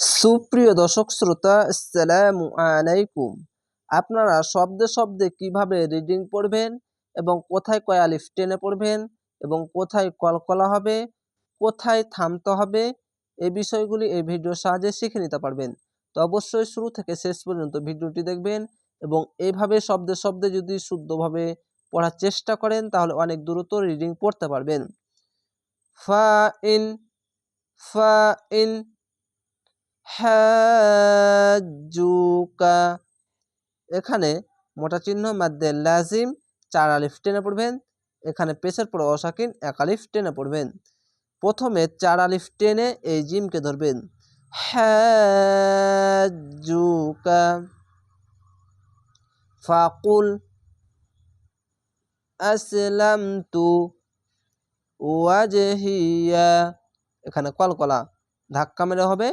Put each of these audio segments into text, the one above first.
সুপ্রিয় দর্শক শ্রোতা, আসসালামু আলাইকুম। আপনারা শব্দে শব্দে কীভাবে রিডিং পড়বেন এবং কোথায় কয় আলিফ টেনে পড়বেন এবং কোথায় কলকলা হবে, কোথায় থামতে হবে এই বিষয়গুলি এই ভিডিওর সাহায্যে শিখে নিতে পারবেন। তো অবশ্যই শুরু থেকে শেষ পর্যন্ত ভিডিওটি দেখবেন এবং এইভাবে শব্দে শব্দে যদি শুদ্ধভাবে পড়ার চেষ্টা করেন, তাহলে অনেক দ্রুত রিডিং পড়তে পারবেন। ফা ইন ফা ইন হাজুকা। এখানে মোটা চিহ্ন মাদ্দে লাজিম, চার আলিফ টেনে পড়বেন। এখানে পেশের পর অসাকিন এক আলিফ টেনে পড়বেন। প্রথমে চার আলিফ টেনে এই জিমকে ধরবেন। হাজুকা। ফাকুল আসলাম তু ওয়াজহিয়া। এখানে কলকলা ধাক্কা মেরে হবে।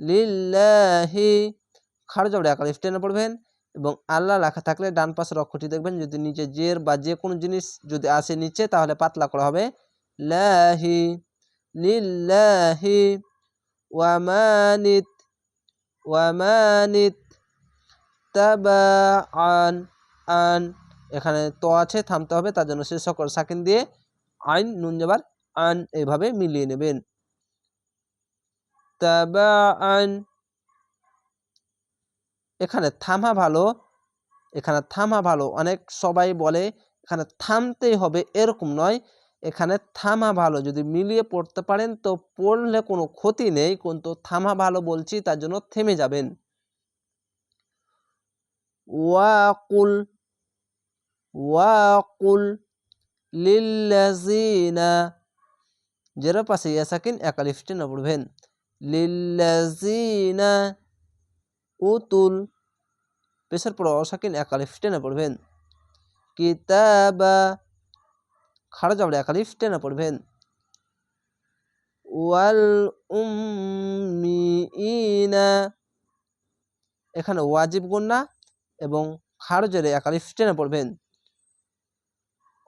লিল্লাহি। খাড় জবড়ে আকার টেনে পড়বেন এবং আল্লাহ লেখা থাকলে ডান পাশের অক্ষরটি দেখবেন। যদি নিচে জের বা যে কোনো জিনিস যদি আসে নিচে, তাহলে পাতলা করা হবে। লাহি লিল্লাহি ওয়ামানিত ওয়ামানিত তাবা আন। এখানে তো আছে, থামতে হবে। তার জন্য সে সকল সাকিন দিয়ে আইন নুন যাবার আন এভাবে মিলিয়ে নেবেন। আন এখানে থামা ভালো, এখানে থামা ভালো। অনেক সবাই বলে এখানে থামতেই হবে এরকম নয়। এখানে থামা ভালো, যদি মিলিয়ে পড়তে পারেন তো পড়লে কোনো ক্ষতি নেই, কিন্তু থামা ভালো বলছি তার জন্য থেমে যাবেন। ওয়াকুল ওয়াকুল লিল্লাজিনা যের পাশে ইয়াসাকিন একালিফটি না পড়বেন লিল্লাজিনা উতুল পেশার পর অসাকিন একালিফ টেনে পড়বেন কিতাবা খাড়া যাবড়ে একালিফ টেনে পড়বেন ওয়াল উম্মিনা এখানে ওয়াজিব গুন্না এবং খাড় জেরে একালিফ টেনে পড়বেন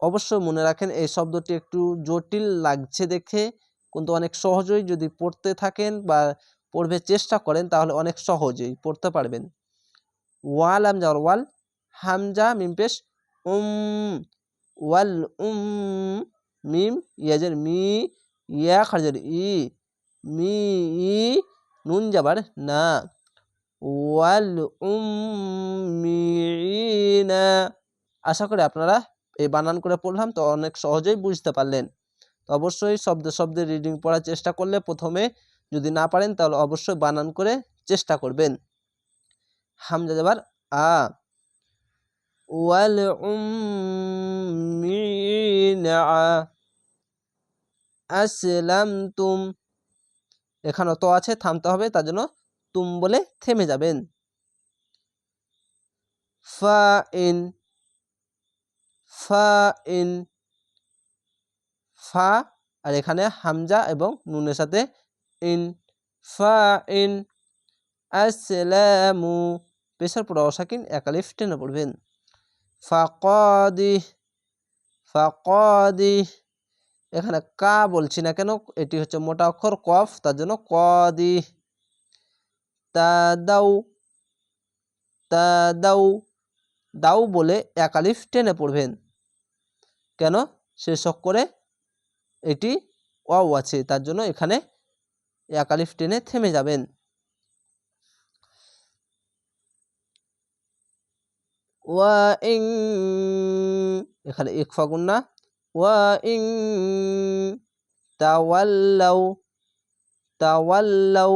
অবশ্যই মনে রাখেন এই শব্দটি একটু জটিল লাগছে দেখে। কিন্তু অনেক সহজেই যদি পড়তে থাকেন বা পড়বে চেষ্টা করেন, তাহলে অনেক সহজেই পড়তে পারবেন। ওয়াল আম যাওয়ার ওয়াল, হামজা মিম পেশ, উম, ওয়াল, উম, মিম, ইয়াজের মি, ইয়া, খারজের ই, মি, ই, নুন যাবার না। ওয়াল উম্মিনা আশা করি আপনারা এই বানান করে পড়লাম তো অনেক সহজেই বুঝতে পারলেন। তো অবশ্যই শব্দ, শব্দে রিডিং পড়ার চেষ্টা করলে প্রথমে যদি না পারেন তাহলে অবশ্যই বানান করে চেষ্টা করবেন। হামজা যাবার আ, ওয়াল আসলাম তুম এখানে তো আছে, থামতে হবে, তার জন্য তুম বলে থেমে যাবেন। ফা ইন ফা ফা, আর এখানে হামজা এবং নুনের সাথে ইন, ফা, ইন, আসসালামু। পেশার পর অসাকিন, একালিফ টেনে পড়বেন। ফাকদি ফাকদি এখানে কা বলছি না কেন, এটি হচ্ছে মোটা অক্ষর কফ, তার জন্য কদি তা দাউ তা দাউ দাউ বলে একালিফ টেনে পড়বেন। কেন? শেষক করে এটি অ আছে, তার জন্য এখানে একালিফ টেনে থেমে যাবেন। ওয়া ইং, এখানে ইকফা গুন্না ওয়া ইং, তাওয়াল্লাউ তাওয়াল্লাউ।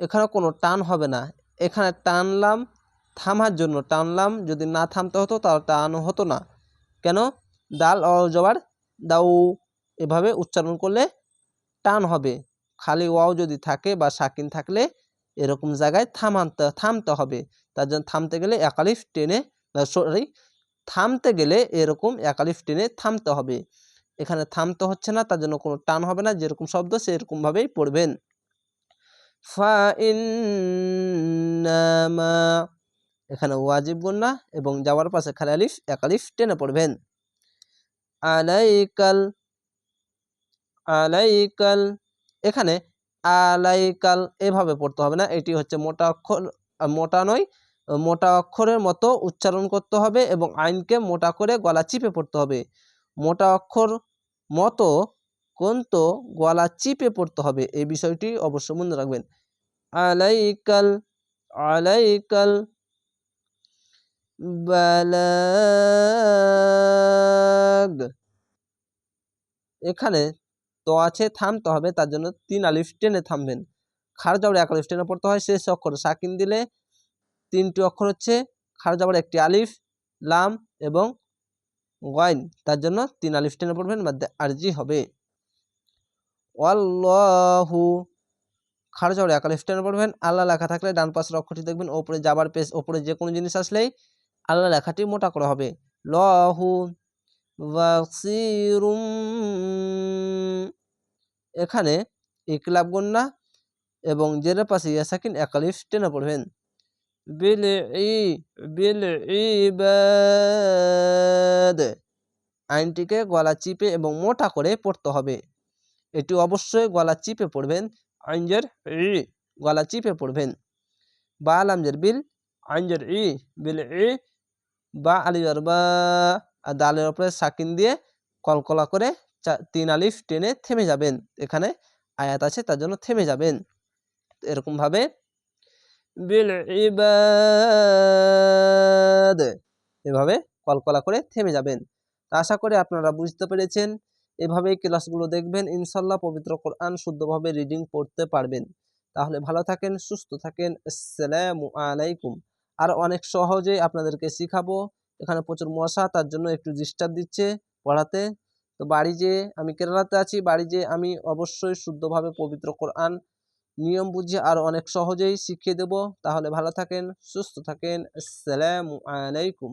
এখানে কোনো টান হবে না। এখানে টানলাম থামার জন্য টানলাম, যদি না থামতে হতো তাহলে টান হতো না। কেন? দাল অ জবার দাউ এভাবে উচ্চারণ করলে টান হবে। খালি ওয়াও যদি থাকে বা সাকিন থাকলে এরকম জায়গায় থামাতে থামতে হবে। তার জন্য থামতে গেলে একালিফ টেনে সরি, থামতে গেলে এরকম একালিফ টেনে থামতে হবে। এখানে থামতে হচ্ছে না, তার জন্য কোনো টান হবে না, যেরকম শব্দ সেরকমভাবেই পড়বেন। ফা ইন্নামা এখানে ওয়াজিব গুন্না এবং যাওয়ার পাশে খালি আলিফ, এক আলিফ টেনে পড়বেন। আলাইকাল আলাইকাল, এখানে আলাইকাল এভাবে পড়তে হবে না। এটি হচ্ছে মোটা অক্ষর, মোটা নয়, মোটা অক্ষরের মতো উচ্চারণ করতে হবে এবং আইনকে মোটা করে গলা চিপে পড়তে হবে। মোটা অক্ষর মতো কিন্তু গলা চিপে পড়তে হবে। এই বিষয়টি অবশ্য মনে রাখবেন। আলাইকাল আলাইকাল বালাগ এখানে তো আছে থামতে হবে, তার জন্য তিন আলিফ টেনে থামবেন। খার যাবার এক আলিফ টেনে পড়তে হয়, শেষ অক্ষর সাকিন দিলে তিনটি অক্ষর হচ্ছে খার যাবার একটি আলিফ, লাম এবং গয়ন, তার জন্য তিন আলিফ টেনে পড়বেন, বাদ আরজি হবে। অল্লাহু খার যাবার এক আলিফ টেনে পড়বেন, আল্লাহ লেখা থাকলে ডান পাশের অক্ষরটি দেখবেন, ওপরে যাবার পেজ, ওপরে যে কোনো জিনিস আসলেই আল্লাহ লেখাটি মোটা করা হবে। লহু বাসিরুম। এখানে ইকলাব গন্না এবং জেরের পাশে ইয়াসাকিন একালিফ টেনে পড়বেন। বিল ই বিল ইবাদ আইনটিকে গলা চিপে এবং মোটা করে পড়তে হবে। এটি অবশ্যই গলা চিপে পড়বেন। আইনজের ই, গলা চিপে পড়বেন। বা আলামজের বিল, আইনজের ই বিল ই বা আলিয়ার বা দালের ওপরে সাকিন দিয়ে কলকলা করে তিন আলিফ টেনে থেমে যাবেন। এখানে আয়াত আছে, তার জন্য থেমে যাবেন। এরকম ভাবে বিল এভাবে কলকলা করে থেমে যাবেন। আশা করি আপনারা বুঝতে পেরেছেন। এভাবেই ক্লাসগুলো দেখবেন। ইনশাল্লাহ পবিত্র কোরআন শুদ্ধভাবে রিডিং পড়তে পারবেন। তাহলে ভালো থাকেন, সুস্থ থাকেন। আসসালামু আলাইকুম। আর অনেক সহজেই আপনাদেরকে শেখাবো। এখানে প্রচুর মশা, তার জন্য একটু ডিস্টার্ব দিচ্ছে পড়াতে। তো বাড়ি যেয়ে আমি কেরালাতে আছি, বাড়ি যেয়ে আমি অবশ্যই শুদ্ধভাবে পবিত্র কোরআন নিয়ম বুঝে আর অনেক সহজেই শিখিয়ে দেব। তাহলে ভালো থাকেন, সুস্থ থাকেন, আসসালামু আলাইকুম।